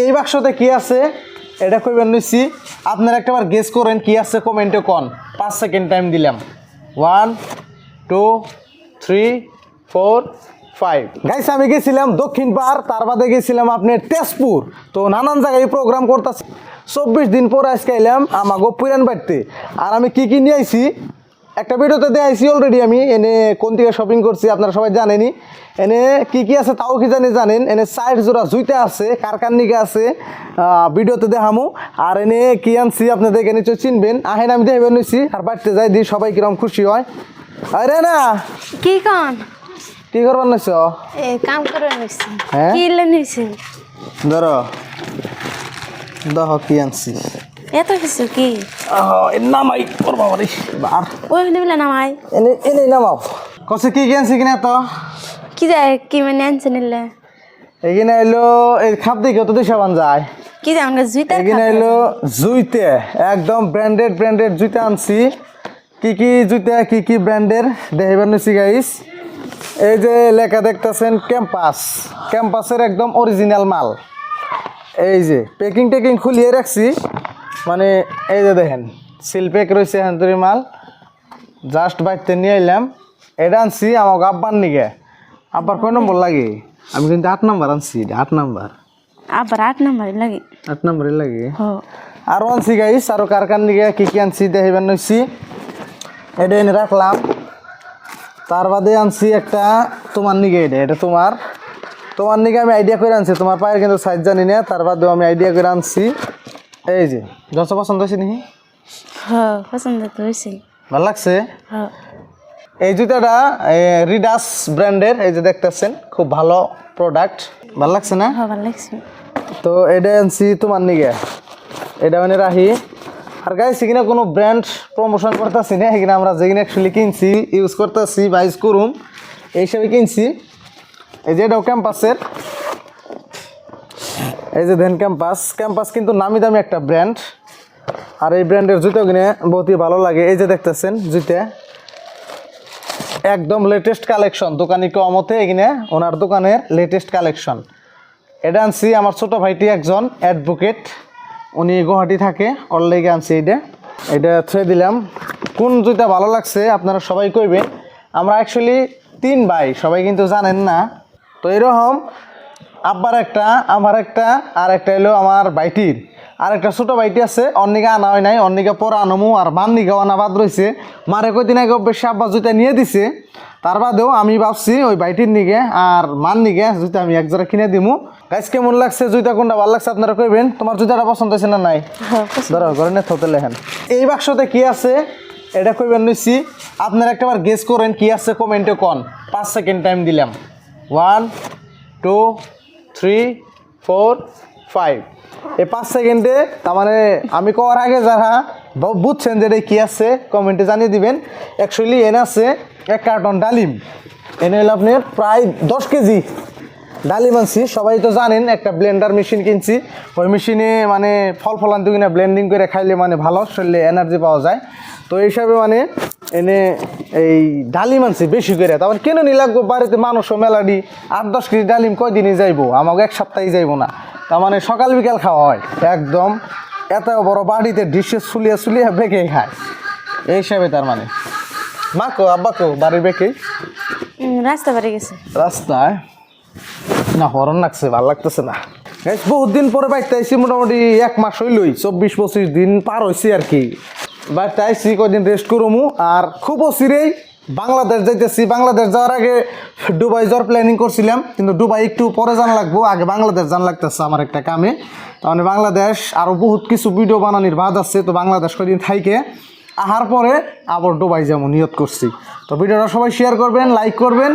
এই বাক্সতে কি আছে? এটা কইবেন নিছি আপনারা একটাবার গেস করেন কি আছে কমেন্টে কন। পাঁচ সেকেন্ড টাইম দিলাম। One two three four five guys আমি গেছিলাম দক্ষিণ পাড় তার বাদে গেছিলাম আপনার তেজপুর। তো নানান জায়গায় প্রোগ্রাম করতেছি। চব্বিশ দিন পর আজকে এলাম আমাগো পুরান বাড়িতে। আর আমি কি কি নিয়ে আইছি? একটা ভিডিওতে দেখাইছি অলরেডি আমি। এনে কোন থেকে শপিং করছি আপনারা সবাই জানেনি এনে কি কি আছে তাও কি জানি জানেন। এনে সাইড জোড়া জুইতে আছে কারকার নিকে আছে ভিডিওতে দেখামু। আর এনে কি আনছি আপনাদের নিশ্চয় চিনবেন। আহেন আমি দেখাবেন নিছি আর বাড়িতে যাই দিই সবাই কিরম খুশি হয়। আরে না। কি কন? কি করবার নিছ? কাম করে নিছি। হ্যাঁ? কি নিছি ধরো। দহ কি আনছি এত কিছু কি নামাই ওর বাবারে আর ওই নিবিলে নামাই এনে এনে নামাও কসে কি আনছি কিনা তো কি যায় কি মানে আনছে নিলে এখানে এলো এই খাপ দেখে তো দেশে বান যায় কি যায় আমাকে জুইতার এখানে এলো জুইতে একদম ব্র্যান্ডেড ব্র্যান্ডেড জুইতে আনছি কি কি জুইতে কি কি ব্র্যান্ডের দেখাইবার নিছি গাইস এই যে লেখা দেখতেছেন ক্যাম্পাস। ক্যাম্পাসের একদম অরিজিনাল মাল। এই যে প্যাকিং টেকিং খুলিয়ে রাখছি। মানে এই যে দেখেন সিল প্যাক রয়েছে হান্তরি মাল। জাস্ট বাড়িতে নিয়ে এলাম। এটা আনছি আমাকে আব্বার নিগে আব্বার কয় নম্বর লাগে? আমি কিন্তু আট নম্বর আনছি আট নম্বর। আবার আট নাম্বার লাগে। আট নম্বরে লাগে? আরও আনছি গাইস আরও কার কার নিগে কী কী আনছি দেখাইবার নইছি এটা এনে রাখলাম। তার বাদে আনছি একটা তোমার নিগে এটা এটা তোমার। তোমার নিগে আমি আইডিয়া করে আনছি তোমার পায়ের কিন্তু সাইজ জানি না তার বাদেও আমি আইডিয়া করে আনছি। এই যে যত পছন্দ হয়েছে নাকি? হ পছন্দ তো হয়েছে। ভালো লাগছে? হ এই জুতাটা রিডাস ব্র্যান্ডের এই যে দেখতেছেন খুব ভালো প্রোডাক্ট ভালো লাগছে না? হ ভালো লাগছে। তো এটা আনছি তোমার নিগে। এটা মানে রাহি। আর গাইস এখানে কোনো ব্র্যান্ড প্রমোশন করতেছি না। এখানে আমরা যেখানে অ্যাকচুয়ালি কিনছি ইউজ করতেছি বা ইউজ করুম এই হিসাবে কিনছি। এই যে এটাও ক্যাম্পাসের এই যে দেন ক্যাম্পাস ক্যাম্পাস কিন্তু নামি দামি একটা ব্র্যান্ড আর এই ব্র্যান্ডের জুতো কিনে বহুতই ভালো লাগে। এই যে দেখতেছেন জুতে। একদম লেটেস্ট কালেকশন দোকানি কমতে এখানে ওনার দোকানের লেটেস্ট কালেকশন এটা আনছি আমার ছোট ভাইটি একজন অ্যাডভোকেট উনি গুয়াহাটি থাকে, ওর লেগে আনছি এটা এটা থুয়ে দিলাম। কোন জুতা ভালো লাগছে আপনারা সবাই কইবেন। আমরা অ্যাকচুয়ালি তিন ভাই, সবাই কিন্তু জানেন না। তো এরকম আব্বার একটা আমার একটা আর একটা এলো আমার বাইটির আর একটা ছোটো বাইটি আছে অন্নিকা আনা হয় নাই অন্নিকা পরে আনমু আর মান নিকা আনা বাদ রয়েছে মারে কয়দিন আগে বেশি আব্বা জুতা নিয়ে দিছে। তার বাদেও আমি ভাবছি ওই বাইটির নিগে আর মান নিগে জুতা আমি এক জোড়া কিনে দিমু। গাইস কেমন লাগছে? জুতা কোনটা ভালো লাগছে আপনারা কইবেন? তোমার জুতাটা পছন্দ হয়েছে না নাই? হ পছন্দ। ধরো ঘরে নিয়ে থতে লেখেন এই বাক্সতে কি আছে? এটা কইবেন নিছি আপনারা একটাবার গেস করেন কি আছে কমেন্টে কন। পাঁচ সেকেন্ড টাইম দিলাম। One two three four five এই পাঁচ সেকেন্ডে তার মানে আমি করার আগে যারা বুঝছেন যে এটা কি আছে কমেন্টে জানিয়ে দিবেন। অ্যাকচুয়ালি এনে আছে এক কার্টন ডালিম। এনে হলো আপনার প্রায় দশ কেজি ডালিম আনছি। সবাই তো জানেন, একটা ব্লেন্ডার মেশিন কিনছি। ওই মেশিনে মানে ফল ফলান্ত কিনা ব্লেন্ডিং করে খাইলে মানে ভালো, শরীরে এনার্জি পাওয়া যায়। তো এই হিসাবে মানে এনে এই ডালিম আনছি বেশি করে। তারপর কেন নি লাগবো? বাড়িতে মানুষও মেলাডি আট দশ কেজি ডালিম কয়দিনই যাইবো? আমাকে এক সপ্তাহে যাইবো না। তার মানে সকাল বিকাল খাওয়া হয়। একদম এত বড় বাড়িতে ডিশে সুলিয়া সুলিয়া বেঁকে খায়। এই হিসাবে তার মানে। মাকো আব্বাকো বাড়ির বেঁকেই উম, রাস্তা বাড়ি গেছে। রাস্তায়? না হরণ লাগছে ভালো লাগতেছে না। বহুত দিন পরে বাড়িতে আইসি মোটামুটি এক মাস হইলই চব্বিশ পঁচিশ দিন পার হয়েছে আর কি। বাড়িতে আইসি, কয়দিন রেস্ট করমু। আর খুব অচিরেই বাংলাদেশ যাইতেছি। বাংলাদেশ যাওয়ার আগে দুবাই যাওয়ার প্ল্যানিং করছিলাম, কিন্তু দুবাই একটু পরে জানা লাগবো। আগে বাংলাদেশ জানা লাগতেছে আমার একটা কামে। তাহলে বাংলাদেশ আরও বহুত কিছু ভিডিও বানানির বাদ আছে, তো বাংলাদেশ কয়দিন থাইকে। আহার পরে আবার দুবাই যেমন নিয়ত করছি। তো ভিডিওটা সবাই শেয়ার করবেন লাইক করবেন।